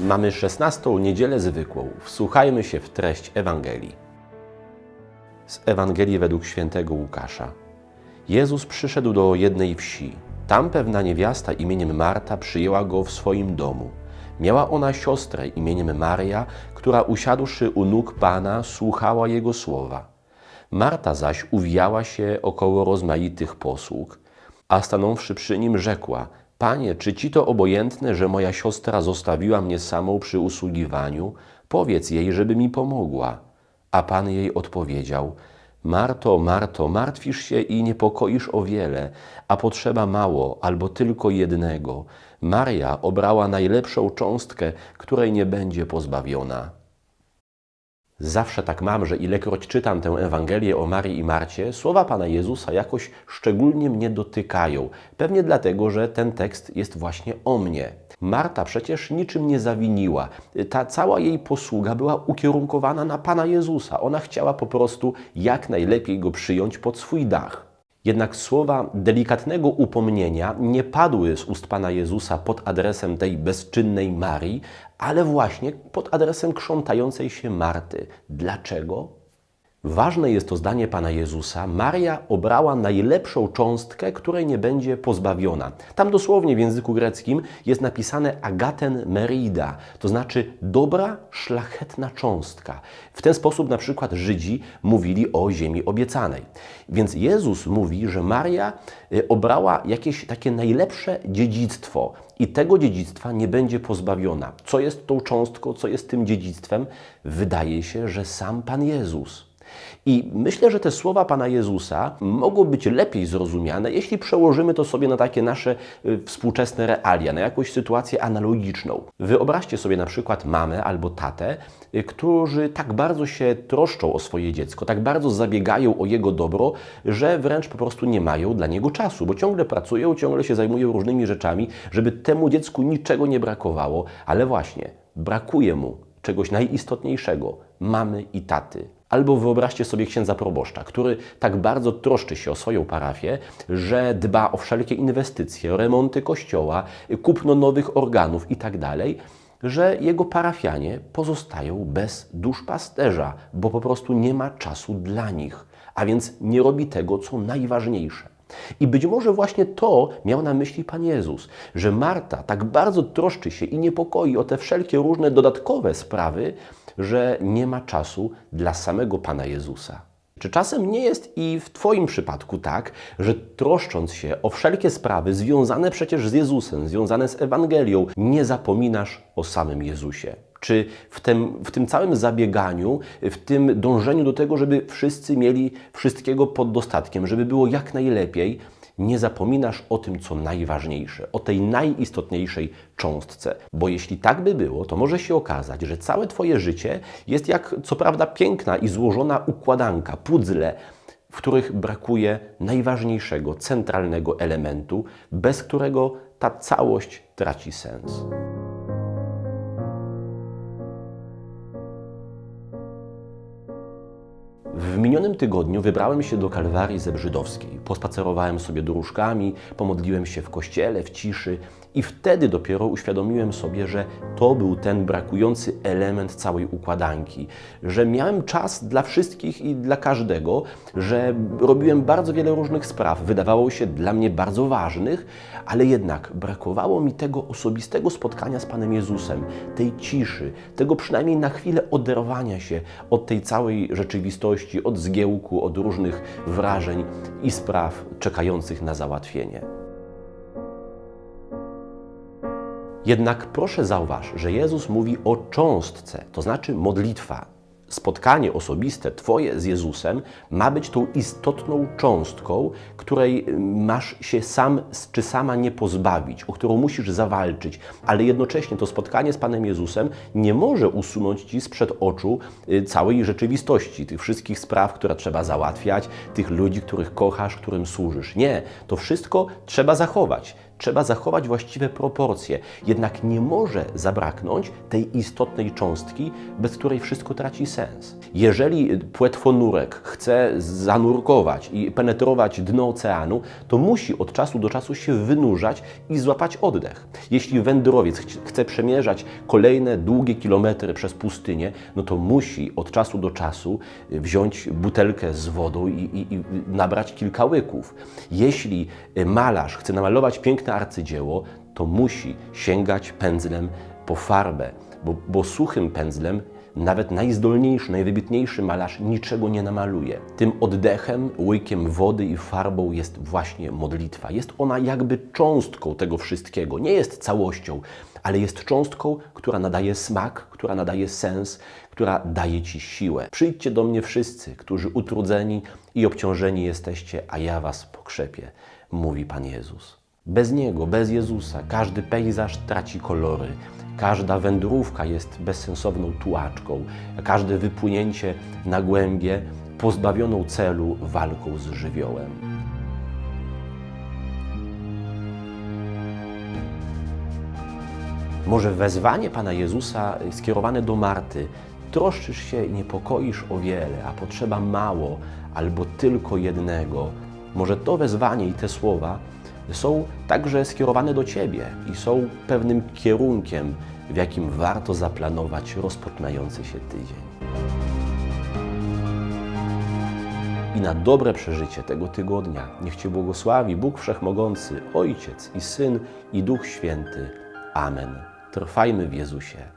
Mamy 16 niedzielę zwykłą. Wsłuchajmy się w treść Ewangelii. Z Ewangelii według świętego Łukasza. Jezus przyszedł do jednej wsi. Tam pewna niewiasta imieniem Marta przyjęła go w swoim domu. Miała ona siostrę imieniem Maria, która usiadłszy u nóg Pana, słuchała jego słowa. Marta zaś uwijała się około rozmaitych posług, a stanąwszy przy nim rzekła: Panie, czy ci to obojętne, że moja siostra zostawiła mnie samą przy usługiwaniu? Powiedz jej, żeby mi pomogła. A Pan jej odpowiedział: Marto, Marto, martwisz się i niepokoisz o wiele, a potrzeba mało albo tylko jednego. Maria obrała najlepszą cząstkę, której nie będzie pozbawiona. Zawsze tak mam, że ilekroć czytam tę Ewangelię o Marii i Marcie, słowa Pana Jezusa jakoś szczególnie mnie dotykają. Pewnie dlatego, że ten tekst jest właśnie o mnie. Marta przecież niczym nie zawiniła. Ta cała jej posługa była ukierunkowana na Pana Jezusa. Ona chciała po prostu jak najlepiej go przyjąć pod swój dach. Jednak słowa delikatnego upomnienia nie padły z ust Pana Jezusa pod adresem tej bezczynnej Marii, ale właśnie pod adresem krzątającej się Marty. Dlaczego? Ważne jest to zdanie Pana Jezusa. Maria obrała najlepszą cząstkę, której nie będzie pozbawiona. Tam dosłownie w języku greckim jest napisane agaten merida, to znaczy dobra, szlachetna cząstka. W ten sposób na przykład Żydzi mówili o ziemi obiecanej. Więc Jezus mówi, że Maria y, obrała jakieś takie najlepsze dziedzictwo i tego dziedzictwa nie będzie pozbawiona. Co jest tą cząstką, co jest tym dziedzictwem? Wydaje się, że sam Pan Jezus. I myślę, że te słowa Pana Jezusa mogą być lepiej zrozumiane, jeśli przełożymy to sobie na takie nasze y, współczesne realia, na jakąś sytuację analogiczną. Wyobraźcie sobie na przykład mamę albo tatę, y, którzy tak bardzo się troszczą o swoje dziecko, tak bardzo zabiegają o jego dobro, że wręcz po prostu nie mają dla niego czasu, bo ciągle pracują, ciągle się zajmują różnymi rzeczami, żeby temu dziecku niczego nie brakowało, ale właśnie brakuje mu czegoś najistotniejszego mamy i taty. Albo wyobraźcie sobie księdza proboszcza, który tak bardzo troszczy się o swoją parafię, że dba o wszelkie inwestycje, remonty kościoła, kupno nowych organów itd., że jego parafianie pozostają bez duszpasterza, bo po prostu nie ma czasu dla nich, a więc nie robi tego, co najważniejsze. I być może właśnie to miał na myśli Pan Jezus, że Marta tak bardzo troszczy się i niepokoi o te wszelkie różne dodatkowe sprawy, że nie ma czasu dla samego Pana Jezusa. Czy czasem nie jest i w Twoim przypadku tak, że troszcząc się o wszelkie sprawy związane przecież z Jezusem, związane z Ewangelią, nie zapominasz o samym Jezusie? Czy w tym, w tym całym zabieganiu, w tym dążeniu do tego, żeby wszyscy mieli wszystkiego pod dostatkiem, żeby było jak najlepiej, nie zapominasz o tym, co najważniejsze, o tej najistotniejszej cząstce. Bo jeśli tak by było, to może się okazać, że całe Twoje życie jest jak co prawda piękna i złożona układanka, puzzle, w których brakuje najważniejszego, centralnego elementu, bez którego ta całość traci sens. W minionym tygodniu wybrałem się do Kalwarii Zebrzydowskiej. Pospacerowałem sobie dróżkami, pomodliłem się w kościele, w ciszy i wtedy dopiero uświadomiłem sobie, że to był ten brakujący element całej układanki, że miałem czas dla wszystkich i dla każdego, że robiłem bardzo wiele różnych spraw, wydawało się dla mnie bardzo ważnych, ale jednak brakowało mi tego osobistego spotkania z Panem Jezusem, tej ciszy, tego przynajmniej na chwilę oderwania się od tej całej rzeczywistości, od zgiełku, od różnych wrażeń i spraw czekających na załatwienie. Jednak proszę zauważ, że Jezus mówi o cząstce, to znaczy modlitwa. Spotkanie osobiste Twoje z Jezusem ma być tą istotną cząstką, której masz się sam czy sama nie pozbawić, o którą musisz zawalczyć, ale jednocześnie to spotkanie z Panem Jezusem nie może usunąć Ci sprzed oczu y, całej rzeczywistości, tych wszystkich spraw, które trzeba załatwiać, tych ludzi, których kochasz, którym służysz. Nie, to wszystko trzeba zachować. Trzeba zachować właściwe proporcje, jednak nie może zabraknąć tej istotnej cząstki, bez której wszystko traci sens. Jeżeli płetwonurek chce zanurkować i penetrować dno oceanu, to musi od czasu do czasu się wynurzać i złapać oddech. Jeśli wędrowiec chce- przemierzać kolejne długie kilometry przez pustynię, no to musi od czasu do czasu wziąć butelkę z wodą i, i, i nabrać kilka łyków. Jeśli malarz chce namalować piękne arcydzieło, to musi sięgać pędzlem po farbę, bo, bo suchym pędzlem nawet najzdolniejszy, najwybitniejszy malarz niczego nie namaluje. Tym oddechem, łykiem wody i farbą jest właśnie modlitwa. Jest ona jakby cząstką tego wszystkiego. Nie jest całością, ale jest cząstką, która nadaje smak, która nadaje sens, która daje Ci siłę. Przyjdźcie do mnie wszyscy, którzy utrudzeni i obciążeni jesteście, a ja Was pokrzepię, mówi Pan Jezus. Bez Niego, bez Jezusa, każdy pejzaż traci kolory. Każda wędrówka jest bezsensowną tułaczką, każde wypłynięcie na głębie pozbawioną celu walką z żywiołem. Może wezwanie Pana Jezusa skierowane do Marty troszczysz się i niepokoisz o wiele, a potrzeba mało albo tylko jednego. Może to wezwanie i te słowa są także skierowane do Ciebie i są pewnym kierunkiem, w jakim warto zaplanować rozpoczynający się tydzień. I na dobre przeżycie tego tygodnia niech Cię błogosławi Bóg Wszechmogący, Ojciec i Syn i Duch Święty. Amen. Trwajmy w Jezusie.